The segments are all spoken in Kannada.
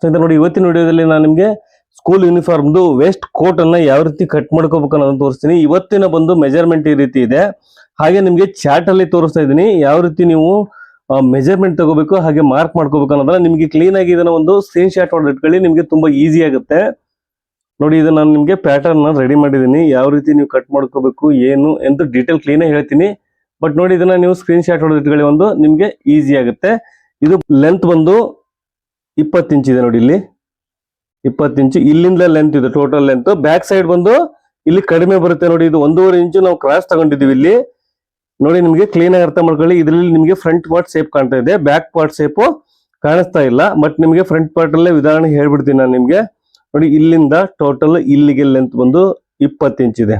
ಸ್ನೇಹಿತರೆ, ನೋಡಿ, ಇವತ್ತಿನ ವಿಡಿಯೋದಲ್ಲಿ ನಾನು ನಿಮಗೆ ಸ್ಕೂಲ್ ಯೂನಿಫಾರ್ಮ್ದು ವೇಸ್ಟ್ ಕೋಟ್ ಅನ್ನ ಯಾವ ರೀತಿ ಕಟ್ ಮಾಡ್ಕೋಬೇಕು ಅನ್ನೋದನ್ನ ತೋರಿಸ್ತೀನಿ. ಇವತ್ತಿನ ಬಂದು ಮೆಜರ್ಮೆಂಟ್ ಈ ರೀತಿ ಇದೆ. ಹಾಗೆ ನಿಮಗೆ ಚಾರ್ಟ್ ಅಲ್ಲಿ ತೋರಿಸ್ತಾ ಇದ್ದೀನಿ. ಯಾವ ರೀತಿ ನೀವು ಮೆಜರ್ಮೆಂಟ್ ತಗೋಬೇಕು, ಹಾಗೆ ಮಾರ್ಕ್ ಮಾಡ್ಕೋಬೇಕು ಅನ್ನೋದನ್ನ ನಿಮಗೆ ಕ್ಲೀನ್ ಆಗಿ ಇದನ್ನ ಒಂದು ಸ್ಕ್ರೀನ್ ಶಾಟ್ ಇಟ್ಕೊಳ್ಳಿ, ನಿಮಗೆ ತುಂಬಾ ಈಸಿ ಆಗುತ್ತೆ. ನೋಡಿ ಇದು ನಾನು ನಿಮಗೆ ಪ್ಯಾಟರ್ನ್ ರೆಡಿ ಮಾಡಿದ್ದೀನಿ. ಯಾವ ರೀತಿ ನೀವು ಕಟ್ ಮಾಡ್ಕೋಬೇಕು, ಏನು ಎಂದು ಡೀಟೇಲ್ ಕ್ಲೀನ್ ಹೇಳ್ತೀನಿ. ಬಟ್ ನೋಡಿ, ಇದನ್ನ ನೀವು ಸ್ಕ್ರೀನ್ ಶಾಟ್ ಹೊಡೆದು ಇಟ್ಕೊಳ್ಳಿ ಒಂದು ನಿಮಗೆ ಈಸಿ ಆಗುತ್ತೆ. ಇದು ಲೆಂತ್ ಬಂದು ಇಪ್ಪತ್ತು ಇಂಚ್ ಇದೆ ನೋಡಿ ಇಲ್ಲಿ. ಇಪ್ಪತ್ತು ಇಂಚು. ಇಲ್ಲಿಂದ ಲೆಂತ್ ಇದೆ ಟೋಟಲ್ ಲೆಂತ್ ಬ್ಯಾಕ್ ಸೈಡ್ ಬಂದು ಇಲ್ಲಿ ಕಡಿಮೆ ಬರುತ್ತೆ ನೋಡಿ, ಇದು ಒಂದೂವರೆ ಇಂಚು ನಾವು ಕ್ರಾಸ್ ತಗೊಂಡಿದ್ದೀವಿ ಇಲ್ಲಿ. ನೋಡಿ ನಿಮಗೆ ಕ್ಲೀನ್ ಆಗಿ ಅರ್ಥ ಮಾಡ್ಕೊಳ್ಳಿ, ಇದರಲ್ಲಿ ನಿಮಗೆ ಫ್ರಂಟ್ ಪಾರ್ಟ್ ಸೇಪ್ ಕಾಣ್ತಾ ಇದೆ. ಬ್ಯಾಕ್ ಪಾರ್ಟ್ ಸೇಪ್ ಕಾಣಿಸ್ತಾ ಇಲ್ಲ ಬಟ್ ನಿಮಗೆ ಫ್ರಂಟ್ ಪಾರ್ಟ್ ಅಲ್ಲೇ ವಿಧಾನ ಹೇಳ್ಬಿಡ್ತೀನಿ ನಾನು ನಿಮಗೆ. ನೋಡಿ, ಇಲ್ಲಿಂದ ಟೋಟಲ್ ಇಲ್ಲಿಗೆ ಲೆಂತ್ ಬಂದು ಇಪ್ಪತ್ತು ಇಂಚ್ ಇದೆ.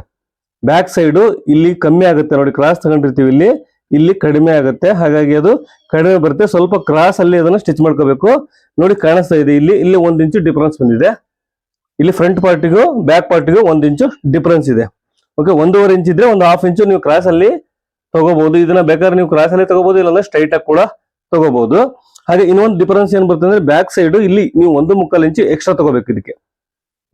ಬ್ಯಾಕ್ ಸೈಡು ಇಲ್ಲಿ ಕಮ್ಮಿ ಆಗುತ್ತೆ ನೋಡಿ ಕ್ರಾಸ್ ತಗೊಂಡಿರ್ತೀವಿ ಇಲ್ಲಿ. ಇಲ್ಲಿ ಕಡಿಮೆ ಆಗುತ್ತೆ. ಹಾಗಾಗಿ ಅದು ಕಡಿಮೆ ಬರುತ್ತೆ. ಸ್ವಲ್ಪ ಕ್ರಾಸ್ ಅಲ್ಲಿ ಅದನ್ನ ಸ್ಟಿಚ್ ಮಾಡ್ಕೋಬೇಕು. ನೋಡಿ ಕಾಣಿಸ್ತಾ ಇದೆ ಇಲ್ಲಿ. ಇಲ್ಲಿ ಒಂದ್ ಇಂಚು ಡಿಫರೆನ್ಸ್ ಬಂದಿದೆ. ಇಲ್ಲಿ ಫ್ರಂಟ್ ಪಾರ್ಟಿಗೂ ಬ್ಯಾಕ್ ಪಾರ್ಟಿಗೂ ಒಂದ್ ಇಂಚು ಡಿಫರೆನ್ಸ್ ಇದೆ. ಓಕೆ ಒಂದೂವರೆ ಇಂಚ್ ಇದ್ರೆ ಒಂದು ಹಾಫ್ ಇಂಚು ನೀವು ಕ್ರಾಸ್ ಅಲ್ಲಿ ತಗೋಬಹುದು. ಇದನ್ನ ಬೇಕಾದ್ರೆ ನೀವು ಕ್ರಾಸ್ ಅಲ್ಲಿ ತಗೋಬಹುದು, ಇಲ್ಲಾಂದ್ರೆ ಸ್ಟ್ರೈಟ್ ಆಗಿ ಕೂಡ ತಗೋಬಹುದು. ಹಾಗೆ ಇನ್ನೊಂದು ಡಿಫರೆನ್ಸ್ ಏನ್ ಬರ್ತದೆ ಅಂದ್ರೆ ಬ್ಯಾಕ್ ಸೈಡ್ ಇಲ್ಲಿ ನೀವು ಒಂದು ಮುಕ್ಕಾಲು ಇಂಚು ಎಕ್ಸ್ಟ್ರಾ ತಗೋಬೇಕು ಇದಕ್ಕೆ.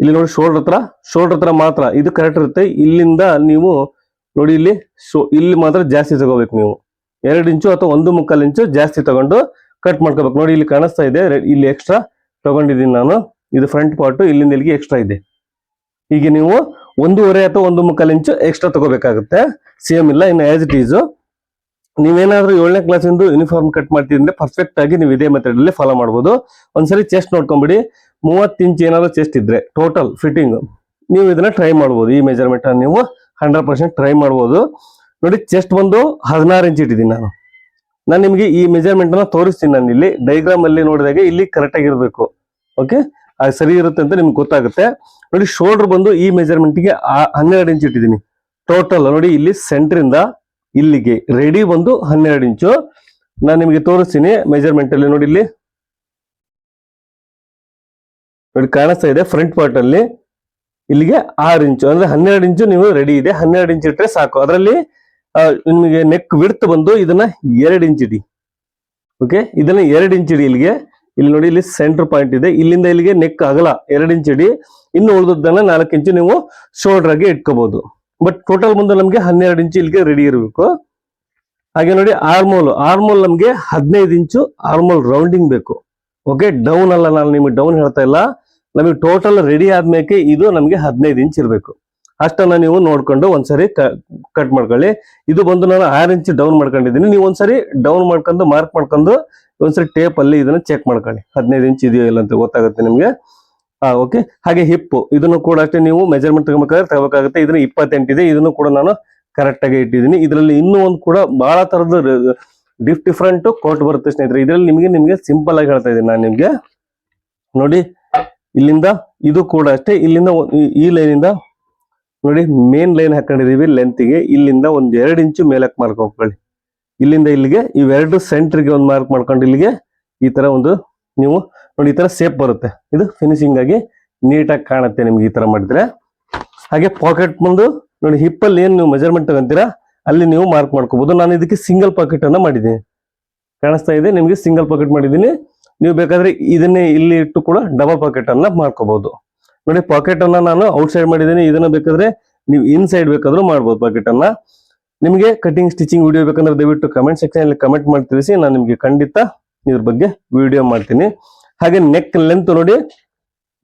ಇಲ್ಲಿ ನೋಡಿ ಶೋಲ್ಡರ್ ಹತ್ರ. ಶೋಲ್ಡರ್ ಹತ್ರ ಮಾತ್ರ. ಇದು ಕರೆಕ್ಟ್ ಇರುತ್ತೆ. ಇಲ್ಲಿಂದ ನೀವು ನೋಡಿ ಇಲ್ಲಿ ಸೊ ಇಲ್ಲಿ ಮಾತ್ರ ಜಾಸ್ತಿ ತಗೋಬೇಕು ನೀವು. ಎರಡು ಇಂಚು ಅಥವಾ ಒಂದು ಮುಕ್ಕಾಲು ಇಂಚು ಜಾಸ್ತಿ ತಗೊಂಡು ಕಟ್ ಮಾಡ್ಕೋಬೇಕು. ನೋಡಿ ಇಲ್ಲಿ ಕಾಣಿಸ್ತಾ ಇದೆ ಇಲ್ಲಿ ಎಕ್ಸ್ಟ್ರಾ ತಗೊಂಡಿದ್ದೀನಿ ನಾನು. ಇದು ಫ್ರಂಟ್ ಪಾರ್ಟ್ ಇಲ್ಲಿಂದ ಇಲ್ಲಿಗೆ ಎಕ್ಸ್ಟ್ರಾ ಇದೆ. ಹೀಗೆ ನೀವು ಒಂದೂವರೆ ಅಥವಾ ಒಂದು ಮುಕ್ಕಾಲು ಇಂಚು ಎಕ್ಸ್ಟ್ರಾ ತಗೋಬೇಕಾಗುತ್ತೆ. ಸೇಮ್ ಇಲ್ಲ, ಇನ್ನು ಆಸ್ ಇಟ್ ಈಸ್ ನೀವೇನಾದ್ರೂ ಏಳನೇ ಕ್ಲಾಸಿಂದು ಯೂನಿಫಾರ್ಮ್ ಕಟ್ ಮಾಡ್ತಿದ್ರೆ ಪರ್ಫೆಕ್ಟ್ ಆಗಿ ನೀವು ಇದೇ ಮೆಥಡ್ ಅಲ್ಲಿ ಫಾಲೋ ಮಾಡ್ಬೋದು. ಒಂದ್ಸರಿ ಚೆಸ್ಟ್ ನೋಡ್ಕೊಂಬಿಡಿ. ಮೂವತ್ತು ಇಂಚ್ ಏನಾದ್ರು ಚೆಸ್ಟ್ ಇದ್ರೆ ಟೋಟಲ್ ಫಿಟ್ಟಿಂಗ್ ನೀವು ಇದನ್ನ ಟ್ರೈ ಮಾಡ್ಬೋದು. ಈ ಮೆಜರ್ಮೆಂಟ್ ನೀವು ಹಂಡ್ರೆಡ್ ಪರ್ಸೆಂಟ್ ಟ್ರೈ ಮಾಡ್ಬೋದು. ನೋಡಿ ಚೆಸ್ಟ್ ಬಂದು ಹದಿನಾರು ಇಂಚ್ ಇಟ್ಟಿದ್ದೀನಿ ನಾನು. ನಾನು ನಿಮಗೆ ಈ ಮೆಜರ್ಮೆಂಟ್ ತೋರಿಸ್ತೀನಿ ನಾನು ಇಲ್ಲಿ. ಡೈಗ್ರಾಮ್ ಅಲ್ಲಿ ನೋಡಿದಾಗ ಇಲ್ಲಿ ಕರೆಕ್ಟ್ ಆಗಿರ್ಬೇಕು ಓಕೆ ಅದು ಸರಿ ಇರುತ್ತೆ ಅಂತ ನಿಮ್ಗೆ ಗೊತ್ತಾಗುತ್ತೆ. ನೋಡಿ ಶೋಲ್ಡರ್ ಬಂದು ಈ ಮೆಜರ್ಮೆಂಟ್ಗೆ ಹನ್ನೆರಡು ಇಂಚ್ ಇಟ್ಟಿದ್ದೀನಿ. ಟೋಟಲ್ ನೋಡಿ, ಇಲ್ಲಿ ಸೆಂಟರ್ ಇಂದ ಇಲ್ಲಿಗೆ. ರೆಡಿ ಬಂದು ಹನ್ನೆರಡು ಇಂಚು ನಾನು ನಿಮಗೆ ತೋರಿಸ್ತೀನಿ ಮೆಜರ್ಮೆಂಟ್ ಅಲ್ಲಿ. ನೋಡಿ, ಇಲ್ಲಿ. ನೋಡಿ, ಕಾಣಿಸ್ತಾ ಇದೆ ಫ್ರಂಟ್ ಪಾರ್ಟ್ ಅಲ್ಲಿ. ಇಲ್ಲಿಗೆ ಆರು ಇಂಚು, ಅಂದ್ರೆ ಹನ್ನೆರಡು ಇಂಚು ನೀವು ರೆಡಿ ಇದೆ. ಹನ್ನೆರಡು ಇಂಚು ಇಟ್ಟರೆ ಸಾಕು. ಅದರಲ್ಲಿ ನಿಮಗೆ ನೆಕ್ ವಿಡ್ತ್ ಬಂದು ಇದನ್ನ ಎರಡು ಇಂಚ್ ಇಡಿ. ಓಕೆ ಇದನ್ನ ಎರಡು ಇಂಚ್ ಇಡಿ ಇಲ್ಲಿಗೆ. ಇಲ್ಲಿ ನೋಡಿ, ಇಲ್ಲಿ ಸೆಂಟರ್ ಪಾಯಿಂಟ್ ಇದೆ. ಇಲ್ಲಿಂದ ಇಲ್ಲಿಗೆ ನೆಕ್ ಅಗಲ ಎರಡು ಇಂಚ್ ಇಡಿ. ಇನ್ನು ಉಳಿದದ್ದನ್ನ ನಾಲ್ಕು ಇಂಚು ನೀವು ಶೋಲ್ಡರ್ ಆಗಿ ಇಟ್ಕೋಬಹುದು ಬಟ್ ಟೋಟಲ್ ಮುಂದೆ ನಮಗೆ ಹನ್ನೆರಡು ಇಂಚು ಇಲ್ಲಿಗೆ ರೆಡಿ ಇರಬೇಕು. ಹಾಗೆ ನೋಡಿ ಆರ್ಮೋಲ್ ಆರ್ಮೋಲ್ ನಮಗೆ ಹದಿನೈದು ಇಂಚು ಆರ್ಮೋಲ್ ರೌಂಡಿಂಗ್ ಬೇಕು. ಓಕೆ ಡೌನ್ ಅಲ್ಲ, ನಾನು ನಿಮಗೆ ಡೌನ್ ಹೇಳ್ತಾ ಇಲ್ಲ. ನಮಗೆ ಟೋಟಲ್ ರೆಡಿ ಆದ್ಮೇಲೆ ಇದು ನಮಗೆ ಹದಿನೈದು ಇಂಚ್ ಇರಬೇಕು. ಅಷ್ಟನ್ನ ನೀವು ನೋಡ್ಕೊಂಡು ಒಂದ್ಸರಿ ಕಟ್ ಮಾಡ್ಕೊಳ್ಳಿ. ಇದು ಬಂದು ನಾನು ಆರು ಇಂಚ್ ಡೌನ್ ಮಾಡ್ಕೊಂಡಿದ್ದೀನಿ. ನೀವು ಒಂದ್ಸರಿ ಡೌನ್ ಮಾಡ್ಕೊಂಡು ಮಾರ್ಕ್ ಮಾಡ್ಕೊಂಡು, ಒಂದ್ಸರಿ ಟೇಪ್ ಅಲ್ಲಿ ಇದನ್ನ ಚೆಕ್ ಮಾಡ್ಕೊಳ್ಳಿ. ಹದಿನೈದು ಇಂಚ್ ಇದೆಯೋ ಇಲ್ಲ ಅಂತ ಗೊತ್ತಾಗುತ್ತೆ ನಿಮಗೆ. ಹಾ ಓಕೆ ಹಾಗೆ ಹಿಪ್ ಇದನ್ನು ಕೂಡ ಅಷ್ಟೇ ನೀವು ಮೆಜರ್ಮೆಂಟ್ ತಗೋಬೇಕಾದ್ರೆ ತಗೋಬೇಕಾಗುತ್ತೆ. ಇದನ್ನ ಇಪ್ಪತ್ತೆಂಟಿದೆ ಇದನ್ನು ಕೂಡ ನಾನು ಕರೆಕ್ಟ್ ಆಗಿ ಇಟ್ಟಿದ್ದೀನಿ. ಇದರಲ್ಲಿ ಇನ್ನೂ ಒಂದು ಕೂಡ ಬಹಳ ತರದ ಡಿಫ್ ಡಿಫ್ರೆಂಟ್ ಕೋಟ್ ಬರುತ್ತೆ ಸ್ನೇಹಿತರೆ. ಇದರಲ್ಲಿ ನಿಮಗೆ ನಿಮಗೆ ಸಿಂಪಲ್ ಆಗಿ ಹೇಳ್ತಾ ಇದ್ದೀನಿ ನಾನು ನಿಮ್ಗೆ. ನೋಡಿ ಇಲ್ಲಿಂದ ಇದು ಕೂಡ ಅಷ್ಟೇ, ಇಲ್ಲಿಂದ ಈ- ಲೈನ್ ಲೈನಿಂದ ನೋಡಿ ಮೇನ್ ಲೈನ್ ಹಾಕೊಂಡಿದೀವಿ ಲೆಂತ್ಗೆ ಇಲ್ಲಿಂದ ಒಂದ್ ಎರಡು ಇಂಚು ಮೇಲಕ್ಕೆ ಮಾರ್ಕ್ ಹೋಗ್ಕೊಳ್ಳಿ ಇಲ್ಲಿಂದ ಇಲ್ಲಿಗೆ, ಇವೆರಡು ಸೆಂಟ್ರಿಗೆ ಒಂದು ಮಾರ್ಕ್ ಮಾಡ್ಕೊಂಡು ಇಲ್ಲಿಗೆ ಈ ತರ ಒಂದು ನೀವು ನೋಡಿ, ಈ ತರ ಸೇಪ್ ಬರುತ್ತೆ. ಇದು ಫಿನಿಶಿಂಗ್ ಆಗಿ ನೀಟಾಗಿ ಕಾಣುತ್ತೆ ನಿಮ್ಗೆ ಈ ತರ ಮಾಡಿದ್ರೆ. ಹಾಗೆ ಪಾಕೆಟ್ ಮುಂದೆ ನೋಡಿ ಹಿಪ್ ಅಲ್ಲಿ ಏನ್ ನೀವು ಮೆಜರ್ಮೆಂಟ್ ತಗೊಂತೀರಾ, ಅಲ್ಲಿ ನೀವು ಮಾರ್ಕ್ ಮಾಡ್ಕೋಬಹುದು ನಾನು ಇದಕ್ಕೆ ಸಿಂಗಲ್ ಪಾಕೆಟ್ ಅನ್ನ ಮಾಡಿದ್ದೀನಿ. ಕಾಣಿಸ್ತಾ ಇದೆ, ನಿಮ್ಗೆ ಸಿಂಗಲ್ ಪಾಕೆಟ್ ಮಾಡಿದ್ದೀನಿ. ನೀವು ಬೇಕಾದ್ರೆ ಇದನ್ನೇ ಇಲ್ಲಿ ಇಟ್ಟು ಕೂಡ ಡಬಲ್ ಪಾಕೆಟ್ ಅನ್ನ ಮಾಡ್ಕೋಬಹುದು ನೋಡಿ ಪಾಕೆಟ್ ಅನ್ನ ನಾನು ಔಟ್ ಸೈಡ್ ಮಾಡಿದ್ದೀನಿ. ಇದನ್ನ ಬೇಕಾದ್ರೆ ನೀವು ಇನ್ ಸೈಡ್ ಬೇಕಾದ್ರೂ ಮಾಡ್ಬೋದು ಪಾಕೆಟ್ ಅನ್ನ. ನಿಮಗೆ ಕಟಿಂಗ್ ಸ್ಟಿಚಿಂಗ್ ವಿಡಿಯೋ ಬೇಕಂದ್ರೆ ದಯವಿಟ್ಟು ಕಮೆಂಟ್ ಸೆಕ್ಷನ್ ಅಲ್ಲಿ ಕಮೆಂಟ್ ಮಾಡಿ ತಿಳಿಸಿ ನಾನು ನಿಮಗೆ ಖಂಡಿತ ಇದ್ರ ಬಗ್ಗೆ ವಿಡಿಯೋ ಮಾಡ್ತೀನಿ. ಹಾಗೆ ನೆಕ್ ಲೆಂತ್ ನೋಡಿ,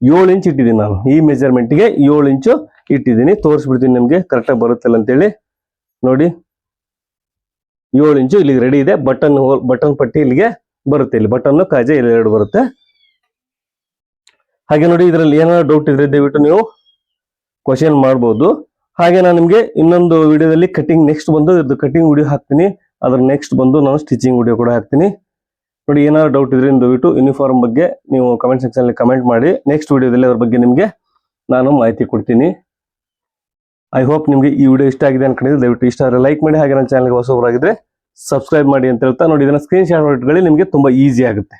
ಏಳು ಇಂಚ್ ಇಟ್ಟಿದ್ದೀನಿ ನಾನು. ಈ ಮೆಜರ್ಮೆಂಟ್ಗೆ ಏಳು ಇಂಚು ಇಟ್ಟಿದ್ದೀನಿ. ತೋರಿಸ್ಬಿಡ್ತೀನಿ ನಿಮ್ಗೆ ಕರೆಕ್ಟಾಗಿ ಬರುತ್ತಲ್ಲ ಅಂತೇಳಿ. ನೋಡಿ, ಏಳು ಇಂಚು ಇಲ್ಲಿಗೆ ರೆಡಿ ಇದೆ. ಬಟನ್ ಹೋಲ್ ಬಟನ್ ಪಟ್ಟಿ ಇಲ್ಲಿಗೆ ಬರುತ್ತೆ ಇಲ್ಲಿ ಬಟನ್ ಕಾಜೆ ಇಲ್ಲಿ ಎರಡು ಬರುತ್ತೆ. ಹಾಗೆ ನೋಡಿ ಇದರಲ್ಲಿ ಏನಾದ್ರು ಡೌಟ್ ಇದ್ರೆ ದಯವಿಟ್ಟು ನೀವು ಕ್ವಶನ್ ಮಾಡ್ಬೋದು. ಹಾಗೆ ನಾನು ನಿಮಗೆ ಇನ್ನೊಂದು ವಿಡಿಯೋದಲ್ಲಿ ಕಟಿಂಗ್ ನೆಕ್ಸ್ಟ್ ಬಂದು ಇದು ಕಟಿಂಗ್ ವಿಡಿಯೋ ಹಾಕ್ತೀನಿ. ಅದ್ರ ನೆಕ್ಸ್ಟ್ ಬಂದು ನಾನು ಸ್ಟಿಚಿಂಗ್ ವಿಡಿಯೋ ಕೂಡ ಹಾಕ್ತೀನಿ. ನೋಡಿ ಏನಾದ್ರು ಡೌಟ್ ಇದ್ರೆ ದಯವಿಟ್ಟು ಯೂನಿಫಾರ್ಮ್ ಬಗ್ಗೆ ನೀವು ಕಮೆಂಟ್ ಸೆಕ್ಷನ್ ಅಲ್ಲಿ ಕಮೆಂಟ್ ಮಾಡಿ. ನೆಕ್ಸ್ಟ್ ವಿಡಿಯೋದಲ್ಲಿ ಅದ್ರ ಬಗ್ಗೆ ನಿಮಗೆ ನಾನು ಮಾಹಿತಿ ಕೊಡ್ತೀನಿ. ಐ ಹೋಪ್ ನಿಮಗೆ ಈ ವಿಡಿಯೋ ಇಷ್ಟ ಆಗಿದೆ ಅನ್ಕೊಂಡಿದ್ರೆ ದಯವಿಟ್ಟು ಇಷ್ಟ ಆದರೆ ಲೈಕ್ ಮಾಡಿ. ಹಾಗೆ ನನ್ನ ಚಾನಲ್ಗೆ ಹೊಸಬರಾಗಿದ್ರೆ ಸಬ್ಸ್ಕ್ರೈಬ್ ಮಾಡಿ ಅಂತ ಹೇಳ್ತಾ ನೋಡಿ ಇದನ್ನ ಸ್ಕ್ರೀನ್ ಶಾಟ್ ಇಟ್ಕೊಳ್ಳಿ ನಿಮಗೆ ತುಂಬಾ ಈಸಿ ಆಗುತ್ತೆ.